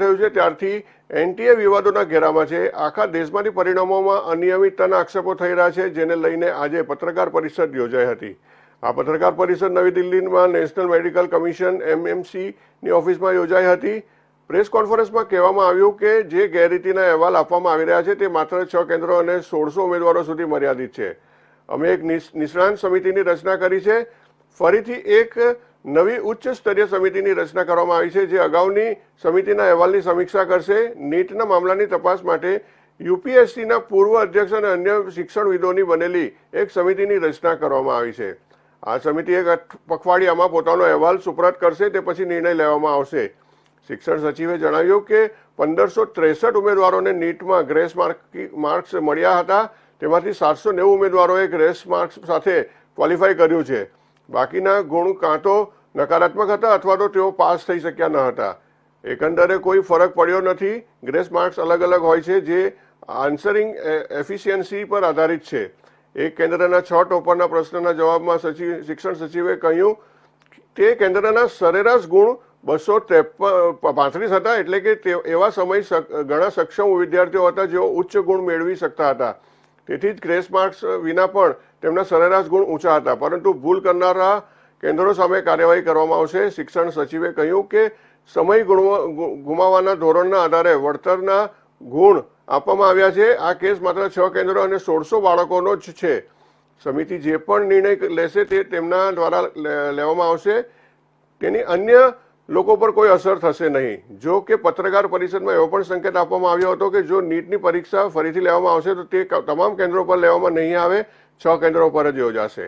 થયું છે, ત્યારથી એનટીએ વિવાદોના ઘેરામાં છે. આખા દેશમાંથી પરિણામોમાં અનિયમિતતાના આક્ષેપો થઈ રહ્યા છે, જેને લઈને આજે પત્રકાર પરિષદ યોજાઈ હતી. આ પત્રકાર પરિષદ નવી દિલ્હીમાં નેશનલ મેડિકલ કમિશન એમએમસીની ઓફિસમાં યોજાઈ હતી. પ્રેસ કોન્ફરન્સમાં કહેવામાં આવ્યું કે જે ગેરરીતિના અહેવાલ આપવામાં આવી રહ્યા છે, તે માત્ર છ કેન્દ્રો અને સોળસો ઉમેદવારો સુધી મર્યાદિત છે. અમે એક નિષ- નિષ્ણાંત સમિતિની રચના કરી છે. ફરીથી એક નવી ઉચ્ચ સ્તરીય સમિતિની રચના કરવામાં આવી છે, જે અગાઉની સમિતિના અહેવાલની સમીક્ષા કરશે. નીટના મામલાની તપાસ માટે યુપીએસસીના પૂર્વ અધ્યક્ષ અને અન્ય શિક્ષણવિદોની બનેલી એક સમિતિની રચના કરવામાં આવી છે. આ સમિતિ એક પખવાડિયામાં પોતાનો અહેવાલ સુપ્રત કરશે, તે પછી નિર્ણય લેવામાં આવશે. શિક્ષણ સચિવે જણાવ્યું કે પંદરસો ત્રેસઠ ઉમેદવારોને નીટમાં ગ્રેસ માર્ક, માર્ક્સ મળ્યા હતા. તેમાંથી સાતસો નેવું ઉમેદવારોએ ગ્રેસ માર્ક્સ સાથે ક્વોલિફાય કર્યું છે. બાકીના ગુણ કાં તો નકારાત્મક હતા અથવા તો તેઓ પાસ થઈ શક્યા ન હતા. એકંદરે કોઈ ફરક પડ્યો નથી. ગ્રેસ માર્ક્સ અલગ અલગ હોય છે, જે આન્સરિંગ એફિશિયન્સી પર આધારિત છે. એક કેન્દ્રના છ ટોપરના પ્રશ્નના જવાબમાં સચિવ શિક્ષણ સચિવે કહ્યું, તે કેન્દ્રના સરેરાશ ગુણ બસો પાંત્રીસ હતા, એટલે કે તે, એવા સમય ઘણા સક્ષમ વિદ્યાર્થીઓ હતા જેઓ ઉચ્ચ ગુણ મેળવી શકતા હતા. તેથી જ ગ્રેસ માર્ક્સ વિના પણ તેમના સરેરાશ ગુણ ઊંચા હતા. પરંતુ ભૂલ કરનારા કેન્દ્રો સામે કાર્યવાહી કરવામાં આવશે. શિક્ષણ સચિવે કહ્યું કે સમય ગુમાવવાના ધોરણના આધારે વળતરના ગુણ આપવામાં આવ્યા છે. આ કેસ માત્ર છ કેન્દ્રો અને સોળસો બાળકોનો જ છે. સમિતિ જે પણ નિર્ણય લેશે તે તેમના દ્વારા લેવામાં આવશે. તેની અન્ય લોકો પર કોઈ અસર થશે નહીં. જો કે પત્રકાર પરિષદમાં એવો પણ સંકેત આપવામાં આવ્યો હતો કે જો નીટની પરીક્ષા ફરીથી લેવામાં આવશે તો તે તમામ કેન્દ્રો પર લેવામાં નહીં આવે, છ કેન્દ્રો પર જ યોજાશે.